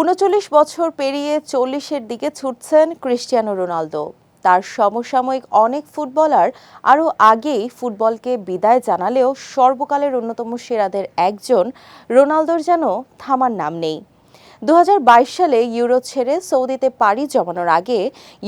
উনচল্লিশ বছর পেরিয়ে চল্লিশের দিকে ছুটছেন ক্রিস্টিয়ানো রোনালদো। তার সমসাময়িক অনেক ফুটবলার আরও আগেই ফুটবলকে বিদায় জানালেও সর্বকালের অন্যতম সেরাদের একজন রোনালদোর যেন থামার নাম নেই। দু হাজার বাইশ সালে ইউরো ছেড়ে সৌদিতে পাড়ি জমানোর আগে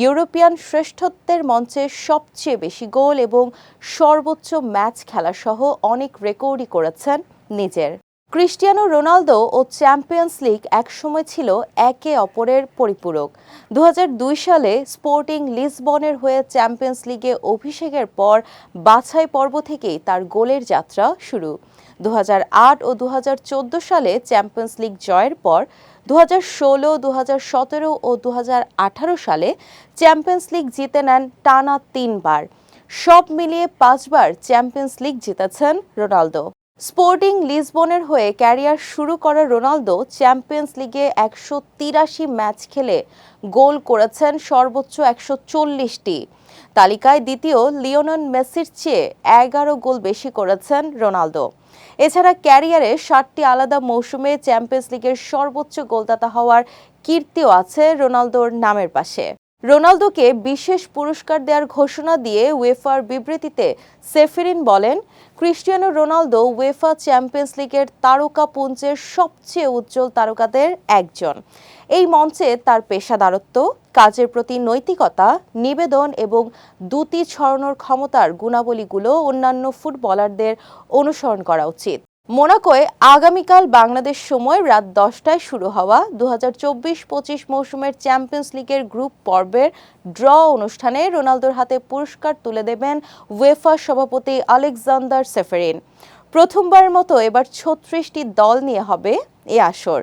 ইউরোপিয়ান শ্রেষ্ঠত্বের মঞ্চে সবচেয়ে বেশি গোল এবং সর্বোচ্চ ম্যাচ খেলাসহ অনেক রেকর্ডই করেছেন নিজের। ক্রিস্টিয়ানো রোনালদো ও চ্যাম্পিয়ন্স লিগ একসময় ছিল একে অপরের পরিপূরক। দু হাজার দুই সালে স্পোর্টিং লিসবনের হয়ে চ্যাম্পিয়ন্স লিগে অভিষেকের পর বাছাই পর্ব থেকেই তার গোলের যাত্রা শুরু। দু হাজার আট ও দু হাজার চোদ্দ সালে চ্যাম্পিয়ন্স লিগ জয়ের পর দু হাজার ষোলো দু সতেরো ও দু হাজার আঠারো সালে চ্যাম্পিয়ন্স লিগ জিতে নেন টানা তিনবার। সব মিলিয়ে পাঁচবার চ্যাম্পিয়ন্স লিগ জিতেছেন রোনালদো। স্পোর্টিং লিসবনের হয়ে ক্যারিয়ার শুরু করা রোনালদো চ্যাম্পিয়ন্স লিগে একশো তিরাশি ম্যাচ খেলে গোল করেছেন সর্বোচ্চ একশো চল্লিশটি। তালিকায় দ্বিতীয় লিওনন মেসির চেয়ে এগারো গোল বেশি করেছেন রোনালদো। এছাড়া ক্যারিয়ারে ষাটটি আলাদা মৌসুমে চ্যাম্পিয়ন্স লিগের সর্বোচ্চ গোলদাতা হওয়ার কীর্তিও আছে রোনালদোর নামের পাশে। রোনালদোকে বিশেষ পুরস্কার দেওয়ার ঘোষণা দিয়ে ওয়েফার বিবৃতিতে সেফেরিন বলেন, ক্রিস্টিয়ানো রোনালদো ওয়েফা চ্যাম্পিয়ন্স লিগের তারকা পুঞ্জের সবচেয়ে উজ্জ্বল তারকাদের একজন। এই মঞ্চে তার পেশাদারত্ব, কাজের প্রতি নৈতিকতা, নিবেদন এবং দুটি ছড়ানোর ক্ষমতার গুণাবলীগুলো অন্যান্য ফুটবলারদের অনুসরণ করা উচিত। মোনাকোয় আগামীকাল বাংলাদেশ সময় রাত দশটায় শুরু হওয়া দু হাজার চব্বিশ পঁচিশ মৌসুমের চ্যাম্পিয়ন্স লিগের গ্রুপ পর্বের ড্র অনুষ্ঠানে রোনালদোর হাতে পুরস্কার তুলে দেবেন ওয়েফা সভাপতি আলেকজান্ডার সেফেরিন। প্রথমবারের মতো এবার ছত্রিশটি দল নিয়ে হবে এ আসর।